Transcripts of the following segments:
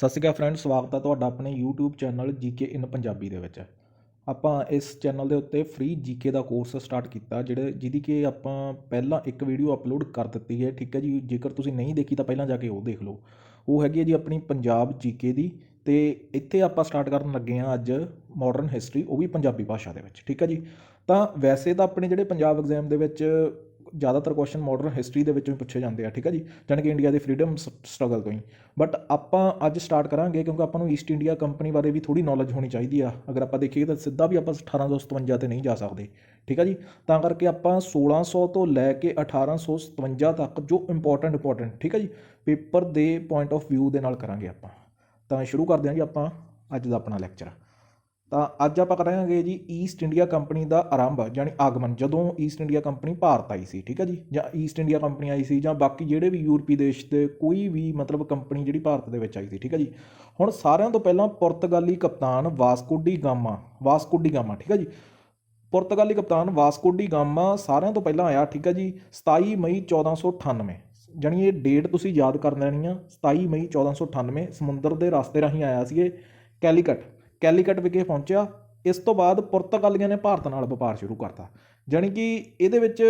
ਸਤਿ ਸ਼੍ਰੀ ਅਕਾਲ ਫਰੈਂਡ ਸਵਾਗਤ ਹੈ ਤੁਹਾਡਾ ਆਪਣੇ YouTube channel GK in Punjabi ਦੇ ਵਿੱਚ। ਆਪਾਂ ਇਸ ਚੈਨਲ ਦੇ ਉੱਤੇ ਫ੍ਰੀ ਜੀਕੇ ਦਾ ਕੋਰਸ ਸਟਾਰਟ ਕੀਤਾ, ਜਿਹੜੇ ਜਿਹਦੀ ਕਿ ਆਪਾਂ ਪਹਿਲਾਂ ਇੱਕ ਵੀਡੀਓ ਅਪਲੋਡ ਕਰ ਦਿੱਤੀ ਹੈ, ਠੀਕ ਹੈ ਜੀ? ਜੇਕਰ ਤੁਸੀਂ ਨਹੀਂ ਦੇਖੀ ਤਾਂ ਪਹਿਲਾਂ ਜਾ ਕੇ ਉਹ ਦੇਖ ਲਓ। ਉਹ ਹੈਗੀ ਹੈ ਜੀ ਆਪਣੀ ਪੰਜਾਬ ਜੀਕੇ ਦੀ ਤੇ ਇੱਥੇ ਆਪਾਂ ਸਟਾਰਟ ਕਰਨ ਲੱਗੇ ਹਾਂ ਅੱਜ ਮਾਡਰਨ ਹਿਸਟਰੀ ਉਹ ਵੀ ਪੰਜਾਬੀ ਭਾਸ਼ਾ ਦੇ ਵਿੱਚ, ਠੀਕ ਹੈ ਜੀ? ਤਾਂ ਵੈਸੇ ਤਾਂ ਆਪਣੇ ਜਿਹੜੇ ਪੰਜਾਬ ਐਗਜ਼ਾਮ ਦੇ ਵਿੱਚ ਜ਼ਿਆਦਾਤਰ ਕੁਐਸਚਨ ਮਾਡਰਨ ਹਿਸਟਰੀ ਦੇ ਵਿੱਚੋਂ ਹੀ ਪੁੱਛੇ ਜਾਂਦੇ ਆ, ਠੀਕ ਹੈ ਜੀ? ਜਾਣੀ ਕਿ ਇੰਡੀਆ ਦੇ ਫਰੀडम ਸਟਰਗਲ ਤੋਂ ਹੀ। ਬਟ ਆਪਾਂ ਅੱਜ ਸਟਾਰਟ ਕਰਾਂਗੇ ਕਿਉਂਕਿ ਆਪਾਂ ਨੂੰ ਈਸਟ ਇੰਡੀਆ ਕੰਪਨੀ ਬਾਰੇ ਵੀ ਥੋੜੀ ਨੌਲੇਜ ਹੋਣੀ ਚਾਹੀਦੀ ਆ। ਅਗਰ ਆਪਾਂ ਦੇਖੀਏ ਤਾਂ ਸਿੱਧਾ ਵੀ ਆਪਾਂ 1857 ਤੇ ਨਹੀਂ ਜਾ ਸਕਦੇ, ਠੀਕ ਹੈ ਜੀ? ਤਾਂ ਕਰਕੇ ਆਪਾਂ 1600 ਤੋਂ ਲੈ ਕੇ 1857 ਤੱਕ ਜੋ ਇੰਪੋਰਟੈਂਟ ਇੰਪੋਰਟੈਂਟ ਠੀਕ ਹੈ ਜੀ? ਪੇਪਰ ਦੇ ਪੁਆਇੰਟ ਆਫ View ਦੇ ਨਾਲ ਕਰਾਂਗੇ ਆਪਾਂ। ਤਾਂ ਸ਼ੁਰੂ ਕਰਦੇ ਹਾਂ ਜੀ ਆਪਾਂ ਅੱਜ ਦਾ ਆਪਣਾ ਲੈਕਚਰ ਤਾਂ ਅੱਜ ਆਪਾਂ ਕਰਾਂਗੇ ਜੀ ਈਸਟ ਇੰਡੀਆ ਕੰਪਨੀ ਦਾ ਆਰੰਭ ਯਾਨੀ ਆਗਮਨ, ਜਦੋਂ ਈਸਟ ਇੰਡੀਆ ਕੰਪਨੀ ਭਾਰਤ ਆਈ ਸੀ, ਠੀਕ ਹੈ ਜੀ? ਜਾਂ ਈਸਟ ਇੰਡੀਆ ਕੰਪਨੀ ਆਈ ਸੀ, ਜਾਂ ਬਾਕੀ ਜਿਹੜੇ ਵੀ ਯੂਰਪੀ ਦੇਸ਼ ਦੇ ਕੋਈ ਵੀ ਮਤਲਬ ਕੰਪਨੀ ਜਿਹੜੀ ਭਾਰਤ ਦੇ ਵਿੱਚ ਆਈ ਸੀ, ਠੀਕ ਹੈ ਜੀ? ਹੁਣ ਸਾਰਿਆਂ ਤੋਂ ਪਹਿਲਾਂ ਪੁਰਤਗਾਲੀ ਕਪਤਾਨ ਵਾਸਕੋਡੀ ਗਾਮਾ, ਵਾਸਕੋ ਗਾਮਾ, ਠੀਕ ਹੈ ਜੀ? ਪੁਰਤਗਾਲੀ ਕਪਤਾਨ ਵਾਸਕੋਡੀ ਗਾਮਾ ਸਾਰਿਆਂ ਤੋਂ ਪਹਿਲਾਂ ਆਇਆ, ਠੀਕ ਹੈ ਜੀ 27 ਮਈ 1498 ਜਾਣੀ ਇਹ ਡੇਟ ਤੁਸੀਂ ਯਾਦ ਕਰ ਲੈਣੀ ਆ 27 ਮਈ 1498 ਸਮੁੰਦਰ ਦੇ ਰਸਤੇ ਰਾਹੀਂ ਆਇਆ ਸੀ ਇਹ, ਕੈਲੀਕਟ। ਕੈਲੀਕਟ ਵਿਖੇ ਪਹੁੰਚਿਆ, ਇਸ ਤੋਂ ਬਾਅਦ ਪੁਰਤਗਾਲੀਆਂ ਨੇ ਭਾਰਤ ਨਾਲ ਵਪਾਰ ਸ਼ੁਰੂ ਕਰਤਾ। ਜਾਣੀ ਕਿ ਇਹਦੇ ਵਿੱਚ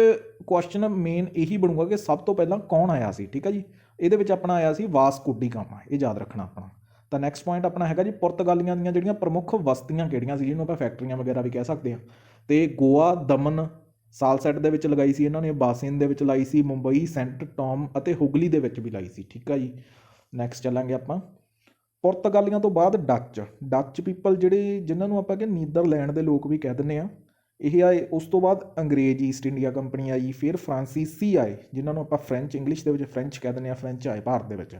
ਕੁਐਸਚਨ ਮੇਨ ਇਹੀ ਬਣੂਗਾ ਕਿ ਸਭ ਤੋਂ ਪਹਿਲਾਂ ਕੌਣ ਆਇਆ ਸੀ, ਠੀਕ ਹੈ ਜੀ? ਇਹਦੇ ਵਿੱਚ ਆਪਣਾ ਆਇਆ ਸੀ ਵਾਸਕੋ ਡੀ ਗਾਮਾ ਇਹ ਯਾਦ ਰੱਖਣਾ ਆਪਣਾ। ਤਾਂ ਨੈਕਸਟ ਪੁਆਇੰਟ ਆਪਣਾ ਹੈਗਾ ਜੀ, ਪੁਰਤਗਾਲੀਆਂ ਦੀਆਂ ਜਿਹੜੀਆਂ ਪ੍ਰਮੁੱਖ ਬਸਤੀਆਂ ਕਿਹੜੀਆਂ ਸੀ, ਜਿਹਨੂੰ ਆਪਾਂ ਫੈਕਟਰੀਆਂ ਵਗੈਰਾ ਵੀ ਕਹਿ ਸਕਦੇ ਹਾਂ ਤੇ ਗੋਆ, ਦਮਨ, ਸਾਲਸੈਟ ਦੇ ਵਿੱਚ ਲਗਾਈ ਸੀ ਇਹਨਾਂ ਨੇ, ਬਾਸਿਨ ਦੇ ਵਿੱਚ ਲਾਈ ਸੀ, ਮੁੰਬਈ, ਸੈਂਟ ਟੌਮ ਅਤੇ ਹੁਗਲੀ ਦੇ ਵਿੱਚ ਵੀ ਲਾਈ ਸੀ, ਠੀਕ ਆ ਜੀ? ਨੈਕਸਟ ਚੱਲਾਂਗੇ ਆਪਾਂ। ਪੁਰਤਗਾਲੀਆਂ ਤੋਂ ਬਾਅਦ ਡੱਚ। ਡੱਚ ਪੀਪਲ ਜਿਹੜੇ ਜਿਨ੍ਹਾਂ ਨੂੰ ਆਪਾਂ ਕਿ ਨੀਦਰਲੈਂਡ ਦੇ ਲੋਕ ਵੀ ਕਹਿ ਦਿੰਦੇ ਆ, ਇਹ ਆਏ ਉਸ ਤੋਂ ਬਾਅਦ ਅੰਗਰੇਜ਼ ਈਸਟ ਇੰਡੀਆ ਕੰਪਨੀ ਆਈ, ਫਿਰ ਫਰਾਂਸੀਸੀ ਆਏ, ਜਿਨ੍ਹਾਂ ਨੂੰ ਆਪਾਂ ਫ੍ਰੈਂਚ ਇੰਗਲਿਸ਼ ਦੇ ਵਿੱਚ ਫ੍ਰੈਂਚ ਕਹਿ ਦਿੰਦੇ ਆ ਫ੍ਰੈਂਚ ਆਏ ਭਾਰਤ ਦੇ ਵਿੱਚ।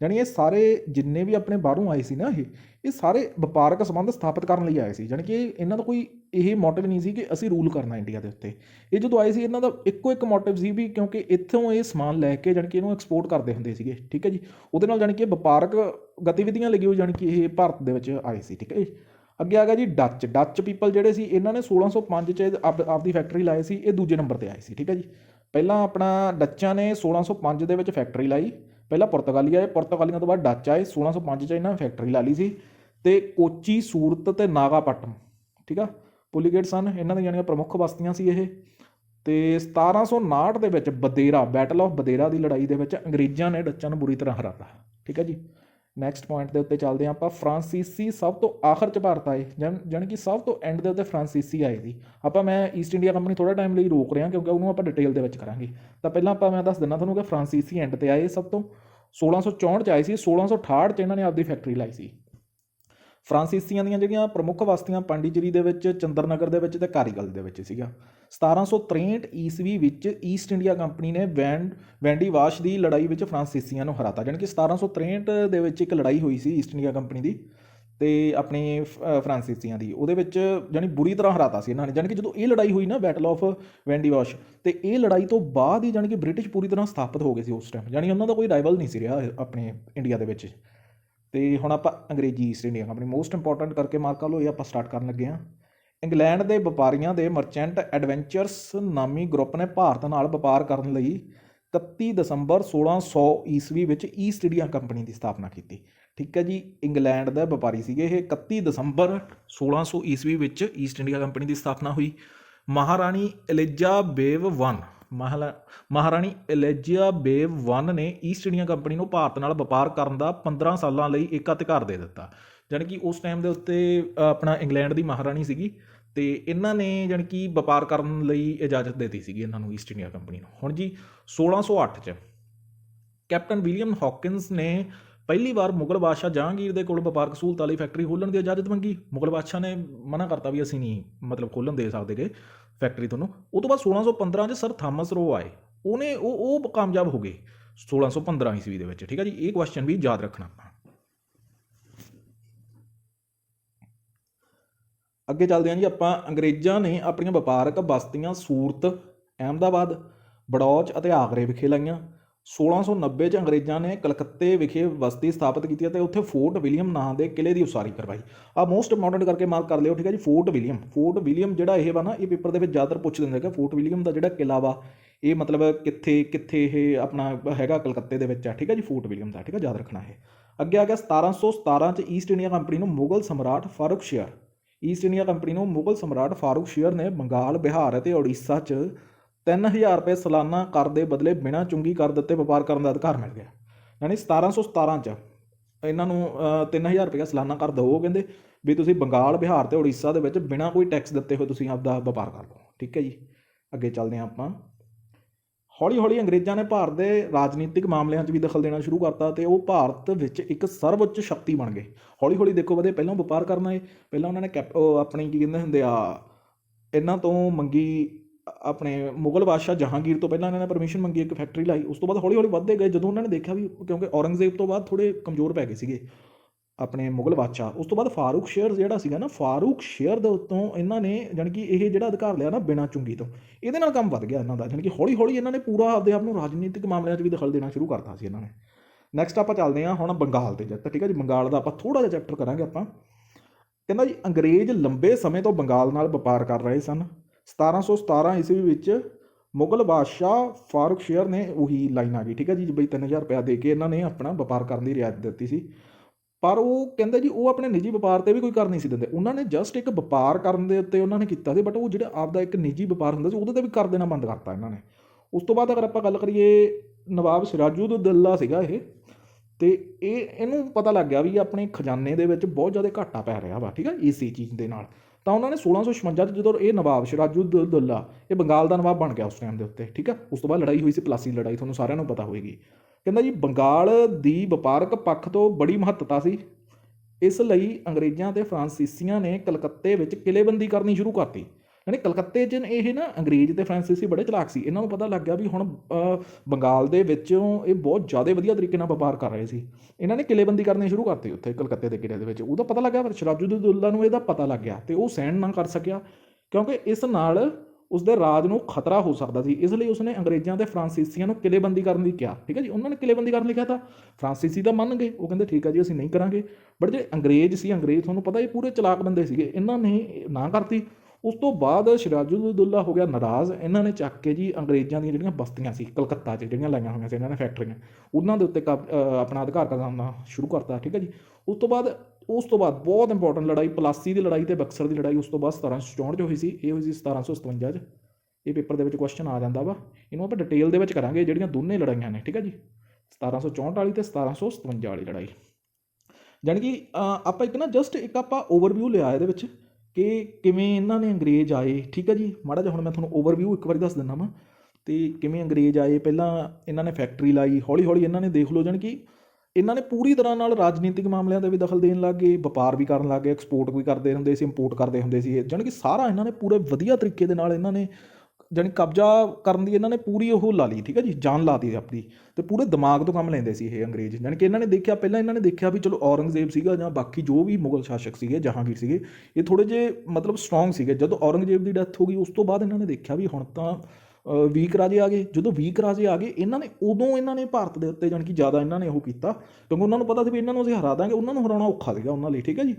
ਯਾਨੀ ਇਹ ਸਾਰੇ ਜਿੰਨੇ ਵੀ ਆਪਣੇ ਬਾਹਰੋਂ ਆਏ ਸੀ ਨਾ ਇਹ ਇਹ ਸਾਰੇ ਵਪਾਰਕ ਸੰਬੰਧ ਸਥਾਪਿਤ ਕਰਨ ਲਈ ਆਏ ਸੀ। ਜਾਣੀ ਕਿ ਇਹਨਾਂ ਦਾ ਕੋਈ ਇਹ ਮੋਟਿਵ ਨਹੀਂ ਸੀ ਕਿ ਅਸੀਂ ਰੂਲ ਕਰਨਾ ਇੰਡੀਆ ਦੇ ਉੱਤੇ। ਇਹ ਜਦੋਂ ਆਏ ਸੀ, ਇਹਨਾਂ ਦਾ ਇੱਕੋ ਇੱਕ ਮੋਟਿਵ ਸੀ ਵੀ ਕਿਉਂਕਿ ਇੱਥੋਂ ਇਹ ਸਮਾਨ ਲੈ ਕੇ ਜਾਣੀ ਕਿ ਇਹਨੂੰ ਐਕਸਪੋਰਟ ਕਰਦੇ ਹੁੰਦੇ ਸੀਗੇ, ਠੀਕ ਹੈ ਜੀ? ਉਹਦੇ ਨਾਲ ਜਾਣੀ ਕਿ ਵਪਾਰਕ ਗਤੀਵਿਧੀਆਂ ਲੱਗੀ ਹੋਈ ਜਾਣੀ ਕਿ ਇਹ ਭਾਰਤ ਦੇ ਵਿੱਚ ਆਏ ਸੀ, ਠੀਕ ਹੈ ਜੀ? ਅੱਗੇ ਆ ਗਿਆ ਜੀ ਡੱਚ ਡੱਚ ਪੀਪਲ ਜਿਹੜੇ ਸੀ, ਇਹਨਾਂ ਨੇ 1605 ਚ ਆਪ, ਆਪਦੀ ਫੈਕਟਰੀ ਲਾਈ ਸੀ, ਇਹ ਦੂਜੇ ਨੰਬਰ ਤੇ ਆਏ ਸੀ, ਠੀਕ ਹੈ ਜੀ? ਪਹਿਲਾਂ ਆਪਣਾ ਡੱਚਾਂ ਨੇ 1605 ਦੇ ਵਿੱਚ ਫੈਕਟਰੀ ਲਾਈ, ਪਹਿਲਾਂ ਪੁਰਤਗਾਲੀ ਆਏ ਪੁਰਤਗਾਲੀਆਂ ਤੋਂ ਬਾਅਦ ਡੱਚ ਆਏ 1605 ਚ ਇਹਨਾਂ ਨੇ ਫੈਕਟਰੀ ਲਾ ਲਈ ਸੀ। ਤੇ ਕੋਚੀ, ਸੂਰਤ ਤੇ ਨਾਗਾਪਟਮ ਠੀਕ ਆ? ਪੁਲੀਗੇਟ ਸਨ, ਇਹਨਾਂ ਦੀਆਂ ਜਿਹੜੀਆਂ ਪ੍ਰਮੁੱਖ ਬਸਤੀਆਂ ਸੀ ਇਹ। ਤੇ 1759 ਦੇ ਵਿੱਚ ਬਦੇਰਾ ਬੈਟਲ ਆਫ ਬਦੇਰਾ ਦੀ ਲੜਾਈ ਦੇ ਵਿੱਚ ਅੰਗਰੇਜ਼ਾਂ ਨੇ ਡੱਚਾਂ ਨੂੰ ਬੁਰੀ ਤਰ੍ਹਾਂ ਹਰਾਤਾ। ਠੀਕ ਹੈ ਜੀ? ਨੈਕਸਟ ਪੁਆਇੰਟ ਦੇ ਉੱਤੇ ਚੱਲਦੇ ਹਾਂ ਆਪਾਂ। ਫਰਾਂਸੀਸੀ ਸਭ ਤੋਂ ਆਖਰ ਚ ਭਾਰਤ ਆਏ ਜਾਣੀ ਕਿ ਸਭ ਤੋਂ ਐਂਡ ਦੇ ਉੱਤੇ ਫਰਾਂਸੀਸੀ ਆਏ ਸੀ। ਆਪਾਂ ਮੈਂ ਈਸਟ ਇੰਡੀਆ ਕੰਪਨੀ ਥੋੜਾ ਟਾਈਮ ਲਈ ਰੋਕ ਰਿਹਾ ਕਿਉਂਕਿ ਉਹਨੂੰ ਆਪਾਂ ਡਿਟੇਲ ਦੇ ਵਿੱਚ ਕਰਾਂਗੇ। ਤਾਂ ਪਹਿਲਾਂ ਆਪਾਂ ਮੈਂ ਦੱਸ ਦਿੰਦਾ ਤੁਹਾਨੂੰ ਕਿ ਫਰਾਂਸੀਸੀ ਐਂਡ ਤੇ ਆਏ ਸਭ ਤੋਂ। 1664 ਚ ਆਏ ਸੀ 1668 ਚ ਇਹਨਾਂ ਨੇ ਆਪਦੀ ਫੈਕਟਰੀ ਲਾਈ ਸੀ। ਫਰਾਂਸੀਸੀਆਂ ਦੀਆਂ ਜਿਹੜੀਆਂ ਪ੍ਰਮੁੱਖ ਬਸਤੀਆਂ ਪਾਂਡੀਚੇਰੀ ਦੇ ਵਿੱਚ, ਚੰਦਰਨਗਰ ਦੇ ਵਿੱਚ ਤੇ ਕਾਰੀਗਲ ਦੇ ਵਿੱਚ ਸੀਗਾ 1763 ਈਸਵੀ ਵਿੱਚ ਈਸਟ ਇੰਡੀਆ ਕੰਪਨੀ ਨੇ ਵੈਂਡ ਵੈਂਡੀਵਾਸ਼ ਦੀ ਲੜਾਈ ਵਿੱਚ ਫਰਾਂਸੀਸੀਆਂ ਨੂੰ ਹਰਾਤਾ। ਜਾਣੀ ਕਿ 1763 ਦੇ ਵਿੱਚ ਇੱਕ ਲੜਾਈ ਹੋਈ ਸੀ ਈਸਟ ਇੰਡੀਆ ਕੰਪਨੀ ਦੀ ਤੇ ਆਪਣੇ ਫਰਾਂਸੀਸੀਆਂ ਦੀ। ਉਹਦੇ ਵਿੱਚ ਜਾਨੀ ਬੁਰੀ ਤਰ੍ਹਾਂ ਹਰਾਤਾ ਸੀ ਇਹਨਾਂ ਨੇ। ਜਾਨੀ ਕਿ ਜਦੋਂ ਇਹ ਲੜਾਈ ਹੋਈ ਨਾ ਬੈਟਲ ਆਫ ਵੈਂਡੀਵਾਸ਼ ਤੇ ਇਹ ਲੜਾਈ ਤੋਂ ਬਾਅਦ ਹੀ ਜਾਨੀ ਕਿ ਬ੍ਰਿਟਿਸ਼ ਪੂਰੀ ਤਰ੍ਹਾਂ ਸਥਾਪਿਤ ਹੋ ਗਏ ਸੀ ਉਸ ਟਾਈਮ ਜਾਨੀ ਉਹਨਾਂ ਦਾ ਕੋਈ ਰਾਈਵਲ ਨਹੀਂ ਸੀ ਰਿਹਾ ਆਪਣੇ ਇੰਡੀਆ ਦੇ ਵਿੱਚ। ਤੇ ਹੁਣ ਆਪਾਂ ਅੰਗਰੇਜ਼ੀ East India Company most important ਕਰਕੇ ਮਾਰਕ ਕਰ ਲਓ, ਇਹ ਆਪਾਂ ਸਟਾਰਟ ਕਰਨ ਲੱਗੇ ਹਾਂ। ਇੰਗਲੈਂਡ ਦੇ ਵਪਾਰੀਆਂ ਦੇ ਮਰਚੈਂਟ ਐਡਵੈਂਚਰਸ ਨਾਮੀ ਗਰੁੱਪ ਨੇ ਭਾਰਤ ਨਾਲ ਵਪਾਰ ਕਰਨ ਲਈ 31 ਦਸੰਬਰ 1600 ਈਸਵੀ ਵਿੱਚ ਈਸਟ ਇੰਡੀਆ ਕੰਪਨੀ ਦੀ ਸਥਾਪਨਾ ਕੀਤੀ। ਠੀਕ ਹੈ ਜੀ, ਇੰਗਲੈਂਡ ਦਾ ਵਪਾਰੀ ਸੀਗੇ ਇਹ। 31 ਦਸੰਬਰ 1600 ਈਸਵੀ ਵਿੱਚ ਈਸਟ ਇੰਡੀਆ ਕੰਪਨੀ ਦੀ ਸਥਾਪਨਾ ਹੋਈ। ਮਹਾਰਾਣੀ ਐਲਿਜ਼ਾਬੇਥ 1 ਮਹਾਰਾਣੀ ਐਲਿਜ਼ਾਬੇਥ 1 ਨੇ ਈਸਟ ਇੰਡੀਆ ਕੰਪਨੀ ਨੂੰ ਭਾਰਤ ਨਾਲ ਵਪਾਰ ਕਰਨ ਦਾ 15 ਸਾਲਾਂ ਲਈ ਇੱਕ ਅਧਿਕਾਰ ਦੇ ਦਿੱਤਾ। ਜਾਣੀ ਕਿ ਉਸ ਟਾਈਮ ਦੇ ਉੱਤੇ ਆਪਣਾ ਇੰਗਲੈਂਡ ਦੀ ਮਹਾਰਾਣੀ ਸੀਗੀ ਤੇ ਇਹਨਾਂ ਨੇ ਜਾਣੀ ਕਿ ਵਪਾਰ ਕਰਨ ਲਈ ਇਜਾਜ਼ਤ ਦਿੱਤੀ ਸੀਗੀ ਇਹਨਾਂ ਨੂੰ ਈਸਟ ਇੰਡੀਆ ਕੰਪਨੀ ਨੂੰ। ਹੁਣ ਜੀ 1608 ਚ ਕੈਪਟਨ ਵਿਲੀਅਮ ਹੌਕਿੰਸ ਨੇ ਪਹਿਲੀ ਵਾਰ ਮੁਗਲ ਬਾਦਸ਼ਾਹ ਜਹਾਂਗੀਰ ਦੇ ਕੋਲ ਵਪਾਰਕ ਸਹੂਲਤਾਂ ਲਈ ਫੈਕਟਰੀ ਖੋਲ੍ਹਣ ਦੀ ਇਜਾਜ਼ਤ ਮੰਗੀ। ਮੁਗਲ ਬਾਦਸ਼ਾਹ ਨੇ ਮਨਾ ਕਰਤਾ ਵੀ ਅਸੀਂ ਨਹੀਂ, ਮਤਲਬ ਖੋਲ੍ਹਣ ਦੇ ਸਕਦੇਗੇ ਫੈਕਟਰੀ ਤੁਹਾਨੂੰ। ਉਹ ਤੋਂ ਬਾਅਦ 1615 ਚ ਸਰ ਥਾਮਸ ਰੋ ਆਏ। ਉਹਨੇ ਉਹ ਉਹ ਕਾਮਯਾਬ ਹੋ ਗਏ 1615 ਈਸਵੀ ਦੇ ਵਿੱਚ, ਠੀਕ ਹੈ ਜੀ? ਇਹ ਕੁਐਸਚਨ ਵੀ ਯਾਦ ਰੱਖਣਾ ਆਪਾਂ। ਅੱਗੇ ਚੱਲਦੇ ਹਾਂ ਜੀ, ਆਪਾਂ ਅੰਗਰੇਜ਼ਾਂ ਨੇ ਆਪਣੀਆਂ ਵਪਾਰਕ ਬਸਤੀਆਂ ਸੂਰਤ, ਅਹਿਮਦਾਬਾਦ, ਬੜੌਚ ਅਤੇ ਆਗਰੇ ਵਿਖੇ ਲਾਈਆਂ। 1690 ਚ ਅੰਗਰੇਜ਼ਾਂ ਨੇ ਕਲਕੱਤੇ ਵਿਖੇ ਬਸਤੀ ਸਥਾਪਿਤ ਕੀਤੀ ਅਤੇ ਉੱਥੇ ਫੋਰਟ ਵਿਲੀਅਮ ਨਾਂ ਦੇ ਕਿਲੇ ਦੀ ਉਸਾਰੀ ਕਰਵਾਈ। ਆ ਮੋਸਟ ਇੰਪੋਰਟੈਂਟ ਕਰਕੇ ਮਾਰਕ ਕਰ ਲਿਓ, ਠੀਕ ਹੈ ਜੀ? Fort William. ਫੋਰਟ ਵਿਲੀਅਮ ਜਿਹੜਾ ਇਹ ਵਾ ਨਾ, ਇਹ ਪੇਪਰ ਦੇ ਵਿੱਚ ਜ਼ਿਆਦਾਤਰ ਪੁੱਛ ਦਿੰਦੇ ਕਿ ਫੋਰਟ ਵਿਲੀਅਮ ਦਾ ਜਿਹੜਾ ਕਿਲਾ ਵਾ, ਇਹ ਮਤਲਬ ਕਿੱਥੇ ਕਿੱਥੇ ਇਹ ਆਪਣਾ ਹੈਗਾ ਕਲਕੱਤੇ ਦੇ ਵਿੱਚ ਆ, ਠੀਕ ਹੈ ਜੀ? ਫੋਰਟ ਵਿਲੀਅਮ ਦਾ, ਠੀਕ ਹੈ? ਯਾਦ ਰੱਖਣਾ ਇਹ। ਅੱਗੇ ਆ ਗਿਆ 1717 ਚ ਈਸਟ ਇੰਡੀਆ ਕੰਪਨੀ ਨੂੰ ਮੁਗਲ ਸਮਰਾਟ ਫਾਰੂਕ ਸ਼ੇਰ ਈਸਟ ਇੰਡੀਆ ਕੰਪਨੀ ਨੂੰ ਮੁਗਲ ਸਮਰਾਟ ਫਾਰੂਕ ਸ਼ੇਰ ਨੇ ਬੰਗਾਲ, ਬਿਹਾਰ ਅਤੇ ਉੜੀਸਾ ਚ 3000 ਰੁਪਏ ਸਾਲਾਨਾ ਕਰ ਦੇ ਬਦਲੇ ਬਿਨਾਂ ਚੁੰਗੀ ਕਰ ਦਿੱਤੇ ਵਪਾਰ ਕਰਨ ਦਾ ਅਧਿਕਾਰ ਮਿਲ ਗਿਆ। ਯਾਨੀ 1717 ਚ ਇਹਨਾਂ ਨੂੰ ਅਹ, 3000 ਰੁਪਏ ਸਾਲਾਨਾ ਕਰ ਦਿਓ ਕਹਿੰਦੇ ਵੀ ਤੁਸੀਂ ਬੰਗਾਲ ਬਿਹਾਰ ਤੇ ਉੜੀਸਾ ਦੇ ਵਿੱਚ ਬਿਨਾਂ ਕੋਈ ਟੈਕਸ ਦਿੱਤੇ ਹੋਏ ਤੁਸੀਂ ਆਪਦਾ ਵਪਾਰ ਕਰ ਲਓ। ਠੀਕ ਹੈ ਜੀ? ਅੱਗੇ ਚੱਲਦੇ ਹਾਂ ਆਪਾਂ। ਹੌਲੀ ਹੌਲੀ ਅੰਗਰੇਜ਼ਾਂ ਨੇ ਭਾਰਤ ਦੇ ਰਾਜਨੀਤਿਕ ਮਾਮਲਿਆਂ 'ਚ ਵੀ ਦਖਲ ਦੇਣਾ ਸ਼ੁਰੂ ਕਰਤਾ ਤੇ ਉਹ ਭਾਰਤ ਵਿੱਚ ਇੱਕ ਸਰਵਉੱਚ ਸ਼ਕਤੀ ਬਣ ਗਏ। ਹੌਲੀ ਹੌਲੀ ਦੇਖੋ ਵਧੇ ਪਹਿਲਾਂ ਵਪਾਰ ਕਰਨਾ ਹੈ ਪਹਿਲਾਂ ਉਹਨਾਂ ਨੇ ਕੈਪ ਆਪਣੀ ਕੀ ਕਹਿੰਦੇ ਹੁੰਦੇ ਆ ਇਹਨਾਂ ਤੋਂ ਮੰਗੀ ਆਪਣੇ ਮੁਗਲ ਬਾਦਸ਼ਾਹ ਜਹਾਂਗੀਰ ਤੋਂ ਪਹਿਲਾਂ ਇਹਨਾਂ ਨੇ ਪਰਮਿਸ਼ਨ ਮੰਗੀ, ਇੱਕ ਫੈਕਟਰੀ ਲਾਈ, ਉਸ ਤੋਂ ਬਾਅਦ ਹੌਲੀ ਹੌਲੀ ਵੱਧਦੇ ਗਏ, ਜਦੋਂ ਉਹਨਾਂ ਨੇ ਦੇਖਿਆ ਵੀ ਕਿਉਂਕਿ ਔਰੰਗਜ਼ੇਬ ਤੋਂ ਬਾਅਦ ਥੋੜੇ ਕਮਜ਼ੋਰ ਪੈ ਗਏ ਸੀਗੇ ਆਪਣੇ ਮੁਗਲ ਬਾਦਸ਼ਾਹ। ਉਸ ਤੋਂ ਬਾਅਦ ਫਾਰੂਕ ਸ਼ੇਰ ਜਿਹੜਾ ਸੀਗਾ ਨਾ, ਫਾਰੂਕ ਸ਼ੇਰ ਦੇ ਉੱਤੋਂ ਇਹਨਾਂ ਨੇ ਜਾਣੀ ਕਿ ਇਹ ਜਿਹੜਾ ਅਧਿਕਾਰ ਲਿਆ ਨਾ ਬਿਨਾਂ ਚੁੰਗੀ ਤੋਂ, ਇਹਦੇ ਨਾਲ ਕੰਮ ਵੱਧ ਗਿਆ ਇਹਨਾਂ ਦਾ, ਜਾਣੀ ਕਿ ਹੌਲੀ ਹੌਲੀ ਇਹਨਾਂ ਨੇ ਪੂਰਾ ਆਪਦੇ ਆਪ ਨੂੰ ਰਾਜਨੀਤਿਕ ਮਾਮਲਿਆਂ 'ਚ ਵੀ ਦਖਲ ਦੇਣਾ ਸ਼ੁਰੂ ਕਰਤਾ ਸੀ ਇਹਨਾਂ ਨੇ। ਨੈਕਸਟ ਆਪਾਂ ਚੱਲਦੇ ਹਾਂ ਹੁਣ ਬੰਗਾਲ ਤੇ ਜਦ ਠੀਕ ਹੈ ਜੀ, ਬੰਗਾਲ ਦਾ ਆਪਾਂ ਥੋੜਾ ਜਿਹਾ ਚੈਪਟਰ ਕਰਾਂਗੇ ਆਪਾਂ। ਕਹਿੰਦਾ ਜੀ, ਅੰਗਰੇਜ਼ ਲੰਬੇ ਸਮੇਂ ਤੋਂ ਬੰਗਾਲ ਨਾਲ ਵਪਾਰ ਕਰ ਰਹੇ ਸਨ। 1717 ਈਸਵੀ ਵਿੱਚ ਮੁਗਲ ਬਾਦਸ਼ਾਹ ਫਾਰੂਕ ਸ਼ੇਰ ਨੇ ਉਹੀ ਲਾਈਨ ਆ ਗਈ, ਠੀਕ ਹੈ ਜੀ, ਬਈ 3000 ਰੁਪਇਆ ਦੇ ਕੇ ਇਹਨਾਂ ਨੇ ਆਪਣਾ ਵਪਾਰ ਕਰਨ ਦੀ ਰਿਆਇਤ ਦਿੱਤੀ ਸੀ। ਪਰ ਉਹ ਕਹਿੰਦੇ ਜੀ, ਉਹ ਆਪਣੇ ਨਿੱਜੀ ਵਪਾਰ ਤੇ ਵੀ ਕੋਈ ਕਰ ਨਹੀਂ ਸੀ ਦਿੰਦੇ। ਉਹਨਾਂ ਨੇ ਜਸਟ ਇੱਕ ਵਪਾਰ ਕਰਨ ਦੇ ਉੱਤੇ ਉਹਨਾਂ ਨੇ ਕੀਤਾ ਸੀ ਬਟ ਉਹ ਜਿਹੜਾ ਆਪਦਾ ਇੱਕ ਨਿੱਜੀ ਵਪਾਰ ਹੁੰਦਾ ਸੀ, ਉਹਦੇ ਤੇ ਵੀ ਕਰ ਦੇਣਾ ਬੰਦ ਕਰਤਾ ਇਹਨਾਂ ਨੇ। ਉਸ ਤੋਂ ਬਾਅਦ ਅਗਰ ਆਪਾਂ ਗੱਲ ਕਰੀਏ ਨਵਾਬ ਸਿਰਾਜੁদ্দৌਲਾ ਸੀਗਾ ਇਹ, ਤੇ ਇਹ, ਇਹਨੂੰ ਪਤਾ ਲੱਗ ਗਿਆ ਵੀ ਆਪਣੇ ਖਜ਼ਾਨੇ ਦੇ ਵਿੱਚ ਬਹੁਤ ਜ਼ਿਆਦਾ ਘਾਟਾ ਪੈ ਰਿਹਾ ਵਾ, ਠੀਕ ਹੈ ਇਸੇ ਚੀਜ਼ ਦੇ ਨਾਲ। ਤਾਂ ਉਹਨਾਂ ਨੇ 1656 ਚ ਜਦੋਂ ਇਹ ਨਵਾਬ ਸਿਰਾਜੁদ্দৌਲਾ ਇਹ ਬੰਗਾਲ ਦਾ ਨਵਾਬ ਬਣ ਗਿਆ ਉਸ ਟਾਈਮ ਦੇ ਉੱਤੇ, ਠੀਕ ਆ? ਉਸ ਤੋਂ ਬਾਅਦ ਲੜਾਈ ਹੋਈ ਸੀ, ਪਲਾਸੀ ਲੜਾਈ, ਤੁਹਾਨੂੰ ਸਾਰਿਆਂ ਨੂੰ ਪਤਾ ਹੋਏਗੀ। ਕਹਿੰਦਾ ਜੀ, ਬੰਗਾਲ ਦੀ ਵਪਾਰਕ ਪੱਖ ਤੋਂ ਬੜੀ ਮਹੱਤਤਾ ਸੀ। ਇਸ ਲਈ ਅੰਗਰੇਜ਼ਾਂ ਤੇ ਫਰਾਂਸੀਸੀਆਂ ਨੇ ਕਲਕੱਤੇ ਵਿੱਚ ਕਿਲੇਬੰਦੀ ਕਰਨੀ ਸ਼ੁਰੂ ਕਰਤੀ। ਯਾਨੀ ਕਲਕੱਤੇ 'ਚ ਇਹ ਨਾ ਅੰਗਰੇਜ਼ ਤੇ ਫਰਾਂਸੀਸੀ ਬੜੇ ਚਲਾਕ ਸੀ। ਇਹਨਾਂ ਨੂੰ ਪਤਾ ਲੱਗ ਗਿਆ ਵੀ ਹੁਣ ਬੰਗਾਲ ਦੇ ਵਿੱਚੋਂ ਇਹ ਬਹੁਤ ਜ਼ਿਆਦਾ ਵਧੀਆ ਤਰੀਕੇ ਨਾਲ ਵਪਾਰ ਕਰ ਰਹੇ ਸੀ। ਇਹਨਾਂ ਨੇ ਕਿਲੇਬੰਦੀ ਕਰਨੀ ਸ਼ੁਰੂ ਕਰਤੀ ਉੱਥੇ, ਕਲਕੱਤੇ ਦੇ ਕਿਲੇ ਦੇ ਵਿੱਚ। ਉਹਦਾ ਪਤਾ ਲੱਗਿਆ ਪਰ ਸਿਰਾਜੁদ্দৌਲਾ ਨੂੰ ਇਹਦਾ ਪਤਾ ਲੱਗ ਗਿਆ ਤੇ ਉਹ ਸਹਿਣ ਨਾ ਕਰ ਸਕਿਆ, ਕਿਉਂਕਿ ਇਸ ਨਾਲ ਉਸਦੇ ਰਾਜ ਨੂੰ ਖਤਰਾ ਹੋ ਸਕਦਾ ਸੀ। ਇਸ ਲਈ ਉਸਨੇ ਅੰਗਰੇਜ਼ਾਂ ਤੇ ਫਰਾਂਸੀਸੀਆਂ ਨੂੰ ਕਿਲੇਬੰਦੀ ਕਰਨ ਲਈ ਕਿਹਾ। ਠੀਕ ਹੈ ਜੀ? ਉਹਨਾਂ ਨੇ ਕਿਲੇਬੰਦੀ ਕਰਨ ਲਈ ਕਿਹਾ ਤਾਂ ਫਰਾਂਸੀਸੀ ਤਾਂ ਮੰਨ ਗਏ। ਉਹ ਕਹਿੰਦੇ, ਠੀਕ ਹੈ ਜੀ, ਅਸੀਂ ਨਹੀਂ ਕਰਾਂਗੇ। ਬਟ ਜਿਹੜੇ ਅੰਗਰੇਜ਼ ਸੀ, ਅੰਗਰੇਜ਼, ਤੁਹਾਨੂੰ ਪਤਾ ਇਹ ਪੂਰੇ ਚਲਾਕ ਬੰਦੇ ਸੀਗੇ। ਇਹਨਾਂ ਨੇ ਨਾ ਕਰਤੀ। ਉਸ ਤੋਂ ਬਾਅਦ ਸਿਰਾਜੁদ্দৌਲਾ ਹੋ ਗਿਆ ਨਾਰਾਜ਼। ਇਹਨਾਂ ਨੇ ਚੱਕ ਕੇ ਜੀ ਅੰਗਰੇਜ਼ਾਂ ਦੀਆਂ ਜਿਹੜੀਆਂ ਬਸਤੀਆਂ ਸੀ, ਕਲਕੱਤਾ 'ਚ ਜਿਹੜੀਆਂ ਲਾਈਆਂ ਹੋਈਆਂ ਸੀ ਇਹਨਾਂ ਨੇ ਫੈਕਟਰੀਆਂ, ਉਹਨਾਂ ਦੇ ਉੱਤੇ ਕਬ- ਆਪਣਾ ਅਧਿਕਾਰ ਕਰਨਾ ਸ਼ੁਰੂ ਕਰਤਾ, ਠੀਕ ਹੈ ਜੀ। ਉਸ ਤੋਂ ਬਾਅਦ, ਉਸ ਤੋਂ ਬਾਅਦ ਬਹੁਤ ਇੰਪੋਰਟੈਂਟ ਲੜਾਈ, ਪਲਾਸੀ ਦੀ ਲੜਾਈ ਤੇ ਬਕਸਰ ਦੀ ਲੜਾਈ ਉਸ ਤੋਂ ਬਾਅਦ 1764 ਚ ਹੋਈ ਸੀ, ਇਹ ਹੋਈ ਸੀ 1757 ਚ। ਇਹ ਪੇਪਰ ਦੇ ਵਿੱਚ ਕੁਐਸਚਨ ਆ ਜਾਂਦਾ ਵਾ। ਇਹਨੂੰ ਆਪਾਂ ਡਿਟੇਲ ਦੇ ਵਿੱਚ ਕਰਾਂਗੇ ਜਿਹੜੀਆਂ ਦੋਨੇ ਲੜਾਈਆਂ ਨੇ, ਠੀਕ ਹੈ ਜੀ। 1764 ਵਾਲੀ ਤੇ 1757 ਵਾਲੀ ਲੜਾਈ। ਜਾਣੀ ਕਿ ਆਪਾਂ ਇੱਕ ਨਾ ਜਸਟ ਇੱਕ ਆਪਾਂ ਓਵਰਵਿਊ ਲਿਆ ਇਹਦੇ ਵਿੱਚ। ਕਿ ਕਿਵੇਂ ਇਹਨਾਂ ਨੇ ਅੰਗਰੇਜ਼ ਆਏ? ਠੀਕ ਹੈ ਜੀ? ਮਾੜਾ ਜਿਹਾ ਹੁਣ ਮੈਂ ਤੁਹਾਨੂੰ ਓਵਰਵਿਊ ਇੱਕ ਵਾਰੀ ਦੱਸ ਦਿੰਦਾ ਵਾਂ। ਤੇ ਕਿਵੇਂ ਅੰਗਰੇਜ਼ ਆਏ? ਪਹਿਲਾਂ ਇਹਨਾਂ ਨੇ ਫੈਕਟਰੀ ਲਾਈ ਹੌਲੀ ਹੌਲੀ ਇਹਨਾਂ ਨੇ ਦੇਖ ਲਓ ਜਾਣੀ ਕਿ ਇਹਨਾਂ ਨੇ ਪੂਰੀ ਤਰ੍ਹਾਂ ਨਾਲ ਰਾਜਨੀਤਿਕ ਮਾਮਲਿਆਂ ਦੇ ਵੀ ਦਖਲ ਦੇਣ ਲੱਗ ਗਏ, ਵਪਾਰ ਵੀ ਕਰਨ ਲੱਗ ਗਏ ਐਕਸਪੋਰਟ ਵੀ ਕਰਦੇ ਹੁੰਦੇ ਸੀ ਇੰਪੋਰਟ ਕਰਦੇ ਹੁੰਦੇ ਸੀ ਜਾਣੀ ਕਿ ਸਾਰਾ ਇਹਨਾਂ ਨੇ ਪੂਰੇ ਵਧੀਆ ਤਰੀਕੇ ਦੇ ਨਾਲ ਇਹਨਾਂ ਨੇ ਜਾਣੀ ਕਬਜ਼ਾ ਕਰਨ ਦੀ ਇਹਨਾਂ ਨੇ ਪੂਰੀ ਉਹ ਲਾ ਲਈ, ਠੀਕ ਹੈ ਜੀ, ਜਾਨ ਲਾਤੀ ਆਪਣੀ ਤੇ ਪੂਰੇ ਦਿਮਾਗ ਤੋਂ ਕੰਮ ਲੈਂਦੇ ਸੀ ਇਹ ਅੰਗਰੇਜ਼। ਜਾਣੀ ਕਿ ਇਹਨਾਂ ਨੇ ਦੇਖਿਆ, ਪਹਿਲਾਂ ਇਹਨਾਂ ਨੇ ਦੇਖਿਆ ਵੀ ਚਲੋ ਔਰੰਗਜ਼ੇਬ ਸੀਗਾ ਜਾਂ ਬਾਕੀ ਜੋ ਵੀ ਮੁਗਲ ਸ਼ਾਸਕ ਸੀਗੇ, ਜਹਾਂਗੀਰ ਸੀਗੇ, ਇਹ ਥੋੜੇ ਜੇ ਮਤਲਬ ਸਟਰੋਂਗ ਸੀਗੇ। ਜਦੋਂ ਔਰੰਗਜ਼ੇਬ ਦੀ ਡੈਥ ਹੋ ਗਈ, ਉਸ ਤੋਂ ਬਾਅਦ ਇਹਨਾਂ ਨੇ ਦੇਖਿਆ ਵੀ ਹੁਣ ਤਾਂ ਵੀਕ ਰਾਜੇ ਆ ਗਏ। ਜਦੋਂ ਵੀਕ ਰਾਜੇ ਆ ਗਏ, ਇਹਨਾਂ ਨੇ ਉਦੋਂ ਇਹਨਾਂ ਨੇ ਭਾਰਤ ਦੇ ਉੱਤੇ ਜਾਣੀ ਕਿ ਜ਼ਿਆਦਾ ਇਹਨਾਂ ਨੇ ਉਹ ਕੀਤਾ, ਕਿਉਂਕਿ ਉਹਨਾਂ ਨੂੰ ਪਤਾ ਸੀ ਵੀ ਇਹਨਾਂ ਨੂੰ ਅਸੀਂ ਹਰਾ ਦਾਂਗੇ, ਉਹਨਾਂ ਨੂੰ ਹਰਾਉਣਾ ਔਖਾ ਸੀਗਾ ਉਹਨਾਂ ਲਈ, ਠੀਕ ਹੈ ਜੀ।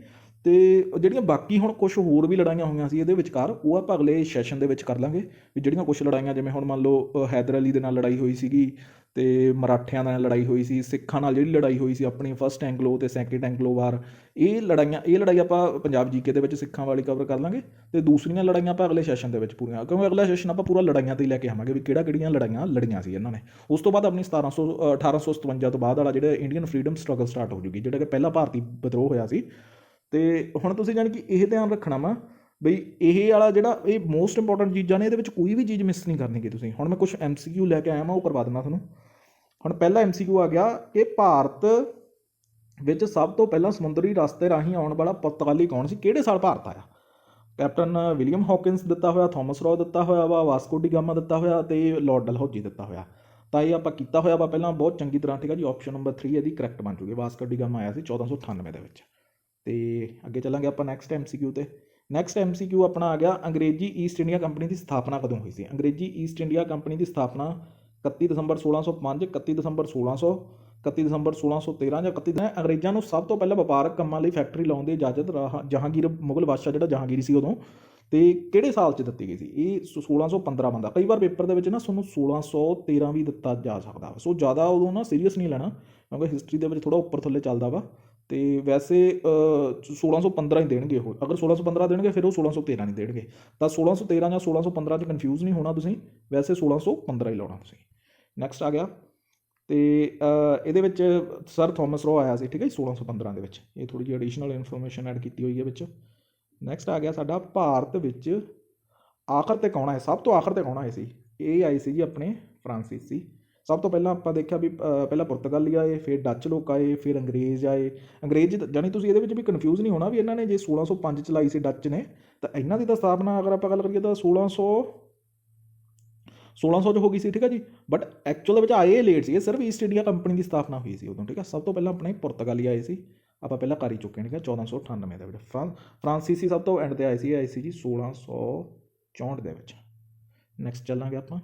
ਤੇ ਜਿਹੜੀਆਂ ਬਾਕੀ ਹੁਣ ਕੁਝ ਹੋਰ ਵੀ ਲੜਾਈਆਂ ਹੋਈਆਂ ਸੀ ਇਹਦੇ ਵਿਚਕਾਰ ਉਹ ਆਪਾਂ ਅਗਲੇ ਸੈਸ਼ਨ ਦੇ ਵਿੱਚ ਕਰ ਲਾਂਗੇ। ਵੀ ਜਿਹੜੀਆਂ ਕੁਝ ਲੜਾਈਆਂ ਜਿਵੇਂ ਹੁਣ ਮੰਨ ਲਓ ਹੈਦਰ ਅਲੀ ਦੇ ਨਾਲ ਲੜਾਈ ਹੋਈ ਸੀਗੀ ਤੇ ਮਰਾਠਿਆਂ ਨਾਲ ਲੜਾਈ ਹੋਈ ਸੀ ਸਿੱਖਾਂ ਨਾਲ ਜਿਹੜੀ ਲੜਾਈ ਹੋਈ ਸੀ ਆਪਣੀ ਫਸਟ ਐਂਗਲੋ ਤੇ ਸੈਕਿੰਡ ਐਂਗਲੋ ਵਾਰ ਇਹ ਲੜਾਈਆਂ ਇਹ ਲੜਾਈ ਆਪਾਂ ਪੰਜਾਬ ਜੀਕੇ ਦੇ ਵਿੱਚ ਸਿੱਖਾਂ ਵਾਲੀ ਕਵਰ ਕਰ ਲਾਂਗੇ ਤੇ ਦੂਸਰੀਆਂ ਲੜਾਈਆਂ ਆਪਾਂ ਅਗਲੇ ਸੈਸ਼ਨ ਦੇ ਵਿੱਚ ਪੂਰੀਆਂ ਕਿਉਂਕਿ ਅਗਲਾ ਸੈਸ਼ਨ ਆਪਾਂ ਪੂਰਾ ਲੜਾਈਆਂ ਤੇ ਲੈ ਕੇ ਆਵਾਂਗੇ ਵੀ ਕਿਹੜਾ ਕਿਹੜੀਆਂ ਲੜਾਈਆਂ ਲੜੀਆਂ ਸੀ ਇਹਨਾਂ ਨੇ। ਉਸ ਤੋਂ ਬਾਅਦ ਆਪਣੀ 1700 ਅ, 1857 ਤੋਂ ਬਾਅਦ ਵਾਲਾ ਜਿਹੜਾ ਇੰਡੀਅਨ ਫਰੀडम ਸਟਰਗਲ ਸਟਾਰਟ ਹੋ ਜੂਗੀ ਜਿਹੜਾ ਕਿ ਪਹਿਲਾ ਭਾਰਤੀ ਵਿਦਰੋਹ ਹੋਇਆ ਸੀ ਤੇ ਹੁਣ ਤੁਸੀਂ ਜਾਣੀ ਕਿ ਇਹ ਧਿਆਨ ਰੱਖਣਾ ਵਾ ਬਈ ਇਹ ਵਾਲਾ ਜਿਹੜਾ ਇਹ ਮੋਸਟ ਇੰਪੋਰਟੈਂਟ ਚੀਜ਼ਾਂ ਨੇ, ਇਹਦੇ ਵਿੱਚ ਕੋਈ ਵੀ ਚੀਜ਼ ਮਿਸ ਨਹੀਂ ਕਰਨੀ ਕਰਨੀਗੀ ਤੁਸੀਂ। ਹੁਣ ਮੈਂ ਕੁਝ ਐਮਸੀਕਿਊ ਲੈ ਕੇ ਆਇਆ ਮੈਂ ਉਹ ਕਰਵਾ ਦਿੰਦਾ ਤੁਹਾਨੂੰ। ਹੁਣ ਪਹਿਲਾ ਐਮਸੀਕਿਊ ਆ ਗਿਆ ਕਿ ਭਾਰਤ ਵਿੱਚ ਸਭ ਤੋਂ ਪਹਿਲਾਂ ਸਮੁੰਦਰੀ ਰਸਤੇ ਰਾਹੀਂ ਆਉਣ ਵਾਲਾ ਪੁਰਤਗਾਲੀ ਕੌਣ ਸੀ? ਕਿਹੜੇ ਸਾਲ ਭਾਰਤ ਆਇਆ? ਕੈਪਟਨ ਵਿਲੀਅਮ ਹੌਕਿੰਸ ਦਿੱਤਾ ਹੋਇਆ, ਥਾਮਸ ਰੋ ਦਿੱਤਾ ਹੋਇਆ ਵਾ, ਵਾਸਕੋ ਡੀ ਗਾਮਾ ਦਿੱਤਾ ਹੋਇਆ ਤੇ ਲਾਰਡ ਡਲਹੌਜੀ ਦਿੱਤਾ ਹੋਇਆ। ਤਾਂ ਇਹ ਆਪਾਂ ਕੀਤਾ ਹੋਇਆ ਵਾ ਪਹਿਲਾਂ, ਬਹੁਤ ਚੰਗੀ ਤਰ੍ਹਾਂ, ਠੀਕ ਹੈ ਜੀ? ਆਪਸ਼ਨ ਨੰਬਰ 3 ਇਹਦੀ ਕਰੈਕਟ ਬਣ ਜੂਗੀ ਵਾਸਕੋ ਡੀ ਗਾਮਾ ਆਇਆ ਸੀ 1498 ਦੇ ਵਿੱਚ। ਤੇ ਅੱਗੇ ਚੱਲਾਂਗੇ ਆਪਾਂ ਨੈਕਸਟ ਐਮਸੀਕਿਊ ਤੇ। ਨੈਕਸਟ ਐਮਸੀਕਿਊ ਆਪਣਾ ਆ ਗਿਆ ਅੰਗਰੇਜ਼ੀ ਈਸਟ ਇੰਡੀਆ ਕੰਪਨੀ ਦੀ ਸਥਾਪਨਾ ਕਦੋਂ ਹੋਈ ਸੀ? ਅੰਗਰੇਜ਼ੀ ਈਸਟ ਇੰਡੀਆ ਕੰਪਨੀ ਦੀ ਸਥਾਪਨਾ 31 ਦਸੰਬਰ 1605 31 ਦਸੰਬਰ 1600 31 ਦਸੰਬਰ 1613 ਜਾਂ 31 ਦਿਨ ਅੰਗਰੇਜ਼ਾਂ ਨੂੰ ਸਭ ਤੋਂ ਪਹਿਲਾਂ ਵਪਾਰਕ ਕੰਮਾਂ ਲਈ ਫੈਕਟਰੀ ਲਾਉਣ ਦੀ ਇਜਾਜ਼ਤ ਰਾਹ- ਜਹਾਂਗੀਰ, ਮੁਗਲ ਬਾਦਸ਼ਾਹ ਜਿਹੜਾ ਜਹਾਂਗੀਰ ਸੀ ਉਦੋਂ। ਤੇ ਕਿਹੜੇ ਸਾਲ 'ਚ ਦਿੱਤੀ ਗਈ ਸੀ? ਇਹ ਸ- 1615 ਬੰਦਾ। ਕਈ ਵਾਰ ਪੇਪਰ ਦੇ ਵਿੱਚ ਨਾ ਤੁਹਾਨੂੰ 1613 ਵੀ ਦਿੱਤਾ ਜਾ ਸਕਦਾ ਵਾ। ਸੋ ਜ਼ਿਆਦਾ ਉਦੋਂ ਨਾ ਸੀਰੀਅਸ ਨਹੀਂ ਲੈਣਾ, ਕਿਉਂਕਿ ਹਿਸਟਰੀ ਦੇ ਵਿੱਚ ਥੋੜਾ ਉੱਪਰ ਥੱਲੇ ਚੱਲਦਾ ਵਾ। ਅਤੇ ਵੈਸੇ ਅ, 1615 ਹੀ ਦੇਣਗੇ ਉਹ। ਅਗਰ 1615 ਦੇਣਗੇ ਫਿਰ ਉਹ 1613 ਨਹੀਂ ਦੇਣਗੇ। ਤਾਂ 1613 ਜਾਂ 1615 'ਚ ਕਨਫਿਊਜ਼ ਨਹੀਂ ਹੋਣਾ ਤੁਸੀਂ। ਵੈਸੇ 1615 ਹੀ ਲਾਉਣਾ ਤੁਸੀਂ। ਨੈਕਸਟ ਆ ਗਿਆ। ਤੇ ਇਹਦੇ ਵਿੱਚ ਸਰ ਥਾਮਸ ਰੋ ਆਇਆ ਸੀ ਠੀਕ ਹੈ ਜੀ 1615 ਦੇ ਵਿੱਚ। ਇਹ ਥੋੜੀ ਜਿਹੀ ਐਡੀਸ਼ਨਲ ਇਨਫੋਰਮੇਸ਼ਨ ਐਡ ਕੀਤੀ ਹੋਈ ਹੈ ਵਿੱਚ। ਨੈਕਸਟ ਆ ਗਿਆ ਸਾਡਾ ਭਾਰਤ ਵਿੱਚ ਆਖਰ ਤੇ ਕੌਣ ਆਇਆ? ਸਭ ਤੋਂ ਆਖਰ ਤੇ ਕੌਣ ਆਏ ਸੀ? ਇਹ ਆਏ ਸੀ ਜੀ ਆਪਣੇ ਫਰਾਂਸੀਸੀ ਸਭ ਤੋਂ ਪਹਿਲਾਂ ਆਪਾਂ ਦੇਖਿਆ ਵੀ ਪਹਿਲਾਂ ਪੁਰਤਗਾਲੀ ਆਏ, ਫਿਰ ਡੱਚ ਲੋਕ ਆਏ, ਫਿਰ ਅੰਗਰੇਜ਼ ਆਏ। ਅੰਗਰੇਜ਼ ਜਾਨੀ ਤੁਸੀਂ ਇਹਦੇ ਵਿੱਚ ਵੀ ਕਨਫਿਊਜ਼ ਨਹੀਂ ਹੋਣਾ ਵੀ ਇਹਨਾਂ ਨੇ ਜੇ 1605 ਚ ਲਾਈ ਸੀ ਡੱਚ ਨੇ, ਤਾਂ ਇਹਨਾਂ ਦੀ ਤਾਂ ਸਥਾਪਨਾ ਅਗਰ ਆਪਾਂ ਗੱਲ ਕਰੀਏ ਤਾਂ 1600 1600 ਚ ਹੋ ਗਈ ਸੀ, ਠੀਕ ਹੈ ਜੀ? ਬਟ ਐਕਚੁਅਲ ਦੇ ਵਿੱਚ ਆਏ ਲੇਟ ਸੀ, ਇਹ ਸਿਰਫ ਈਸਟ ਇੰਡੀਆ ਕੰਪਨੀ ਦੀ ਸਥਾਪਨਾ ਹੋਈ ਸੀ ਉਦੋਂ, ਠੀਕ ਹੈ ਸਭ ਤੋਂ ਪਹਿਲਾਂ ਆਪਣੇ ਪੁਰਤਗਾਲੀ ਆਏ ਸੀ। ਆਪਾਂ ਪਹਿਲਾਂ ਕਰ ਹੀ ਚੁੱਕੇ ਨੇ ਠੀਕ ਹੈ 1498 ਦੇ ਵਿੱਚ। ਫਰਾਂ, ਫਰਾਂਸੀਸੀ ਸਭ ਤੋਂ ਐਂਡ ਤੇ ਆਏ ਸੀ ਆਏ ਸੀ ਜੀ 1664 ਦੇ ਵਿੱਚ। ਨੈਕਸਟ ਚੱਲਾਂਗੇ ਆਪਾਂ।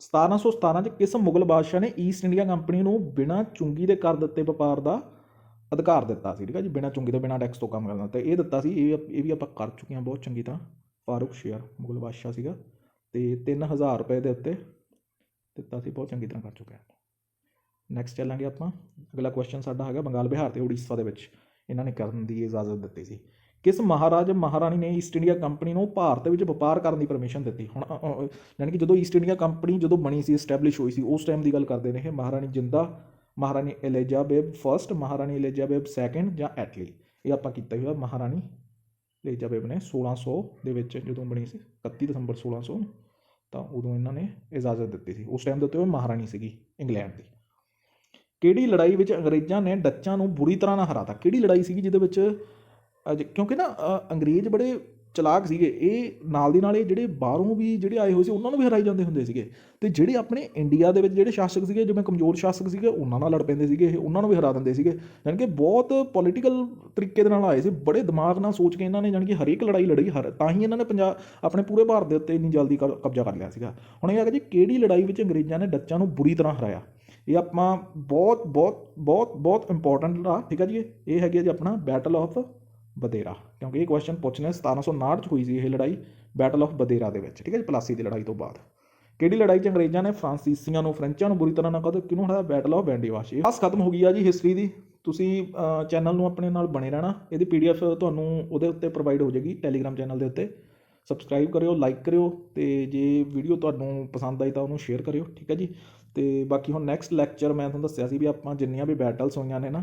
1717 ਚ ਕਿਸ ਮੁਗਲ ਬਾਦਸ਼ਾਹ ਨੇ ਈਸਟ ਇੰਡੀਆ ਕੰਪਨੀ ਨੂੰ ਬਿਨਾਂ ਚੁੰਗੀ ਦੇ ਕਰ ਦਿੱਤੇ ਵਪਾਰ ਦਾ ਅਧਿਕਾਰ ਦਿੱਤਾ ਸੀ, ਠੀਕ ਹੈ ਜੀ? ਬਿਨਾਂ ਚੁੰਗੀ ਤੋਂ ਬਿਨਾਂ ਟੈਕਸ ਤੋਂ ਕੰਮ ਕਰਨਾ। ਤੇ ਇਹ ਦਿੱਤਾ ਸੀ, ਇਹ ਇਹ ਵੀ ਆਪਾਂ ਕਰ ਚੁੱਕੇ ਹਾਂ ਬਹੁਤ ਚੰਗੀ ਤਰ੍ਹਾਂ। ਫਾਰੂਕ ਸ਼ੇਰ ਮੁਗਲ ਬਾਦਸ਼ਾਹ ਸੀਗਾ। ਤੇ 3000 ਰੁਪਏ ਦੇ ਉੱਤੇ ਦਿੱਤਾ ਸੀ, ਬਹੁਤ ਚੰਗੀ ਤਰ੍ਹਾਂ ਕਰ ਚੁੱਕੇ ਹਾਂ। ਨੈਕਸਟ ਚੱਲਾਂਗੇ ਆਪਾਂ। ਅਗਲਾ ਕੁਐਸਚਨ ਸਾਡਾ ਹੈਗਾ ਬੰਗਾਲ ਬਿਹਾਰ ਤੇ ਉੜੀਸਾ ਦੇ ਵਿੱਚ। ਇਹਨਾਂ ਨੇ ਕਰਨ ਦੀ ਇਜਾਜ਼ਤ ਦਿੱਤੀ ਸੀ। ਕਿਸ ਮਹਾਰਾਜ ਮਹਾਰਾਣੀ ਨੇ ਈਸਟ ਇੰਡੀਆ ਕੰਪਨੀ ਨੂੰ ਭਾਰਤ ਵਿੱਚ ਵਪਾਰ ਕਰਨ ਦੀ ਪਰਮਿਸ਼ਨ ਦਿੱਤੀ? ਹੁਣ ਅ, ਯਾਨੀ ਕਿ ਜਦੋਂ ਈਸਟ ਇੰਡੀਆ ਕੰਪਨੀ ਜਦੋਂ ਬਣੀ ਸੀ ਐਸਟੈਬਲਿਸ਼ ਹੋਈ ਸੀ ਉਸ ਟਾਈਮ ਦੀ ਗੱਲ ਕਰਦੇ ਨੇ ਇਹ ਮਹਾਰਾਣੀ ਜਿੰਦਾ ਮਹਾਰਾਣੀ ਐਲਿਜ਼ਾਬੇਥ ਫਰਸਟ ਮਹਾਰਾਣੀ ਐਲਿਜ਼ਾਬੇਥ ਸੈਕੰਡ ਜਾਂ ਐਟਲੀ ਇਹ ਆਪਾਂ ਕੀਤਾ ਹੀ ਹੋਇਆ ਮਹਾਰਾਣੀ ਐਲਿਜ਼ਾਬੇਥ ਨੇ 1600 ਦੇ ਵਿੱਚ ਜਦੋਂ ਬਣੀ ਸੀ 31 ਦਸੰਬਰ 1600 ਤਾਂ ਉਦੋਂ ਇਹਨਾਂ ਨੇ ਇਜਾਜ਼ਤ ਦਿੱਤੀ ਸੀ। ਉਸ ਟਾਈਮ ਦੇ ਉੱਤੇ ਉਹ ਮਹਾਰਾਣੀ ਸੀਗੀ ਇੰਗਲੈਂਡ ਦੀ। ਕਿਹੜੀ ਲੜਾਈ ਵਿੱਚ ਅੰਗਰੇਜ਼ਾਂ ਨੇ ਡੱਚਾਂ ਨੂੰ ਬੁਰੀ ਤਰ੍ਹਾਂ ਨਾਲ ਹਰਾਤਾ? ਕਿਹੜੀ ਲੜਾਈ ਸੀਗੀ ਜਿਹਦੇ ਵਿੱਚ ਕਿਉਂਕਿ ਨਾ ਅੰਗਰੇਜ਼ ਬੜੇ ਚਲਾਕ ਸੀਗੇ। ਇਹ ਨਾਲ ਦੀ ਨਾਲ ਇਹ ਜਿਹੜੇ ਬਾਹਰੋਂ ਵੀ ਜਿਹੜੇ ਆਏ ਹੋਏ ਸੀ, ਉਹਨਾਂ ਨੂੰ ਵੀ ਹਰਾਈ ਜਾਂਦੇ ਹੁੰਦੇ ਸੀਗੇ। ਤੇ ਜਿਹੜੇ ਆਪਣੇ ਇੰਡੀਆ ਦੇ ਵਿੱਚ ਜਿਹੜੇ ਸ਼ਾਸਕ ਸੀਗੇ, ਜਿਵੇਂ ਕਮਜ਼ੋਰ ਸ਼ਾਸਕ ਸੀਗੇ, ਉਹਨਾਂ ਨਾਲ ਲੜ ਪੈਂਦੇ ਸੀਗੇ, ਇਹ ਉਹਨਾਂ ਨੂੰ ਵੀ ਹਰਾ ਦਿੰਦੇ ਸੀਗੇ। ਯਾਨੀ ਕਿ ਬਹੁਤ ਪੋਲੀਟੀਕਲ ਤਰੀਕੇ ਦੇ ਨਾਲ ਆਏ ਸੀ, ਬੜੇ ਦਿਮਾਗ ਨਾਲ ਸੋਚ ਕੇ ਇਹਨਾਂ ਨੇ ਯਾਨੀ ਕਿ ਹਰੇਕ ਲੜਾਈ ਲੜੀ, ਹਰ, ਤਾਂ ਹੀ ਇਹਨਾਂ ਨੇ ਪੰਜਾਬ ਆਪਣੇ ਪੂਰੇ ਭਾਰਤ ਦੇ ਉੱਤੇ ਇੰਨੀ ਜਲਦੀ ਕਬਜ਼ਾ ਕਰ ਲਿਆ ਸੀਗਾ। ਹੁਣ ਇਹ ਹੈਗਾ ਜੀ ਕਿਹੜੀ ਲੜਾਈ ਵਿੱਚ ਅੰਗਰੇਜ਼ਾਂ ਨੇ ਡੱਚਾਂ ਨੂੰ ਬੁਰੀ ਤਰ੍ਹਾਂ ਹਰਾਇਆ? ਇਹ ਆਪਾਂ ਬਹੁਤ ਬਹੁਤ ਬਹੁਤ ਬਹੁਤ ਇੰਪੋਰਟੈਂਟ ਆ, ਠੀਕ ਹੈ ਜੀ ਇਹ? ਇਹ ਹੈਗੀ ਆ ਜੀ ਆਪਣਾ ਬੈਟਲ ਆਫ ਬਦੇਰਾ, ਕਿਉਂਕਿ ਇਹ ਕੁਐਸਚਨ ਪੁੱਛਣਾ 1759 ਚ ਹੋਈ ਸੀ ਇਹ ਲੜਾਈ ਬੈਟਲ ਆਫ ਬਦੇਰਾ ਦੇ ਵਿੱਚ, ਠੀਕ ਹੈ ਜੀ ਪਲਾਸੀ ਦੀ ਲੜਾਈ ਤੋਂ ਬਾਅਦ। ਕਿਹੜੀ ਲੜਾਈ 'ਚ ਅੰਗਰੇਜ਼ਾਂ ਨੇ ਫਰਾਂਸੀਸੀਆਂ ਨੂੰ ਫ੍ਰੈਂਚਾਂ ਨੂੰ ਬੁਰੀ ਤਰ੍ਹਾਂ ਨਾਲ ਕਦੋਂ ਕਿਹਨੂੰ ਹਰਾਇਆ ਬੈਟਲ ਆਫ ਬੈਂਡੀਵਾਸ਼ ਇਹ ਬਸ ਖਤਮ ਹੋ ਗਈ ਆ ਜੀ ਹਿਸਟਰੀ ਦੀ। ਤੁਸੀਂ ਚੈਨਲ ਨੂੰ ਆਪਣੇ ਨਾਲ ਬਣੇ ਰਹਿਣਾ, ਇਹਦੀ ਪੀਡੀਐਫ ਤੁਹਾਨੂੰ ਉਹਦੇ ਉੱਤੇ ਪ੍ਰੋਵਾਈਡ ਹੋ ਜਾਏਗੀ ਟੈਲੀਗ੍ਰਾਮ ਚੈਨਲ ਦੇ ਉੱਤੇ। ਸਬਸਕ੍ਰਾਈਬ ਕਰਿਓ ਲਾਈਕ ਕਰਿਓ, ਤੇ ਜੇ ਵੀਡੀਓ ਤੁਹਾਨੂੰ ਪਸੰਦ ਆਈ ਤਾਂ ਉਹਨੂੰ ਸ਼ੇਅਰ ਕਰਿਓ, ਠੀਕ ਹੈ ਜੀ। ਤੇ ਬਾਕੀ ਹੁਣ ਨੈਕਸਟ ਲੈਕਚਰ ਮੈਂ ਤੁਹਾਨੂੰ ਦੱਸਿਆ ਸੀ ਵੀ ਆਪਾਂ ਜਿੰਨੀਆਂ ਵੀ ਬੈਟਲਸ ਹੋਈਆਂ ਨੇ ਨਾ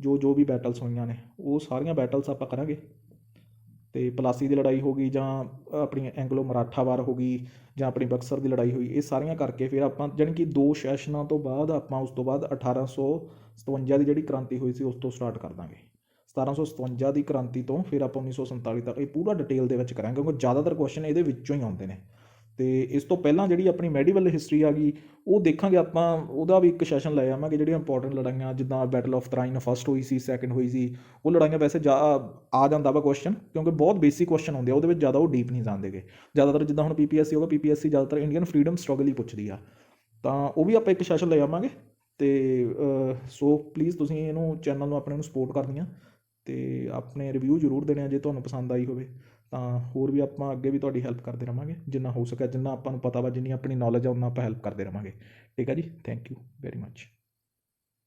ਜੋ ਜੋ ਵੀ ਬੈਟਲਸ ਹੋਈਆਂ ਨੇ, ਉਹ ਸਾਰੀਆਂ ਬੈਟਲਸ ਆਪਾਂ ਕਰਾਂਗੇ। ਅਤੇ ਪਲਾਸੀ ਦੀ ਲੜਾਈ ਹੋ ਗਈ ਜਾਂ ਆਪਣੀ ਐਂਗਲੋ ਮਰਾਠਾ ਵਾਰ ਹੋ ਗਈ ਜਾਂ ਆਪਣੀ ਬਕਸਰ ਦੀ ਲੜਾਈ ਹੋਈ, ਇਹ ਸਾਰੀਆਂ ਕਰਕੇ ਫਿਰ ਆਪਾਂ ਜਾਣੀ ਕਿ ਦੋ ਸੈਸ਼ਨਾਂ ਤੋਂ ਬਾਅਦ ਆਪਾਂ ਉਸ ਤੋਂ ਬਾਅਦ 1857 ਦੀ ਜਿਹੜੀ ਕ੍ਰਾਂਤੀ ਹੋਈ ਸੀ, ਉਸ ਤੋਂ ਸਟਾਰਟ ਕਰ ਦਾਂਗੇ। 1757 ਦੀ ਕ੍ਰਾਂਤੀ ਤੋਂ ਫਿਰ ਆਪਾਂ 1947 ਤੱਕ ਇਹ ਪੂਰਾ ਡਿਟੇਲ ਦੇ ਵਿੱਚ ਕਰਾਂਗੇ, ਕਿਉਂਕਿ ਜ਼ਿਆਦਾਤਰ ਕੁਐਸਚਨ ਇਹਦੇ ਵਿੱਚੋਂ ਹੀ ਆਉਂਦੇ ਨੇ। ਤੇ ਇਸ ਤੋਂ ਪਹਿਲਾਂ ਜਿਹੜੀ ਆਪਣੀ ਮੈਡੀਵਲ ਹਿਸਟਰੀ ਆ ਗਈ, ਉਹ ਦੇਖਾਂਗੇ ਆਪਾਂ, ਉਹਦਾ ਵੀ ਇੱਕ ਸੈਸ਼ਨ ਲੈ ਆਵਾਂਗੇ ਜਿਹੜੀਆਂ ਇੰਪੋਰਟੈਂਟ ਲੜਾਈਆਂ, ਜਿੱਦਾਂ ਬੈਟਲ ਆਫ ਤਰਾਈਨ ਫਸਟ ਹੋਈ ਸੀ ਸੈਕੰਡ ਹੋਈ ਸੀ, ਉਹ ਲੜਾਈਆਂ ਵੈਸੇ ਜਾ, ਆ ਜਾਂਦਾ ਵਾ ਕੁਐਸਚਨ ਕਿਉਂਕਿ ਬਹੁਤ ਬੇਸਿਕ ਕੁਐਸਚਨ ਹੁੰਦੇ ਆ, ਉਹਦੇ ਵਿੱਚ ਜ਼ਿਆਦਾ ਉਹ ਡੀਪ ਨਹੀਂ ਜਾਂਦੇਗੇ ਜ਼ਿਆਦਾਤਰ ਜਿੱਦਾਂ ਹੁਣ ਪੀਪੀਐਸਸੀ ਹੋਗਾ ਪੀਪੀਐਸਸੀ ਜ਼ਿਆਦਾਤਰ ਇੰਡੀਅਨ ਫਰੀडम ਸਟਰਗਲ ਹੀ ਪੁੱਛਦੀ ਆ। ਤਾਂ ਉਹ ਵੀ ਆਪਾਂ ਇੱਕ ਸੈਸ਼ਨ ਲੈ ਆਵਾਂਗੇ, ਤੇ ਸੋ ਪਲੀਜ਼ ਤੁਸੀਂ ਇਹਨੂੰ ਚੈਨਲ ਨੂੰ ਆਪਣੇ ਨੂੰ ਸਪੋਰਟ ਕਰਨੀ ਆ ਤੇ ਆਪਣੇ ਰਿਵਿਊ ਜ਼ਰੂਰ ਦੇਣੇ ਆ, ਜੇ ਤੁਹਾਨੂੰ ਪਸੰਦ ਆਈ ਹੋਵੇ। ਤਾਂ ਹੋਰ ਵੀ ਆਪਾਂ ਅੱਗੇ ਵੀ ਤੁਹਾਡੀ ਹੈਲਪ ਕਰਦੇ ਰਹਾਂਗੇ ਜਿੰਨਾ ਹੋ ਸਕਿਆ, ਜਿੰਨਾ ਆਪਾਂ ਨੂੰ ਪਤਾ ਵਾ, ਜਿੰਨੀ ਆਪਣੀ ਨੌਲੇਜ ਆ, ਉਨਾ ਆਪਾਂ ਹੈਲਪ ਕਰਦੇ ਰਹਾਂਗੇ ਠੀਕ ਹੈ ਜੀ? Thank you very much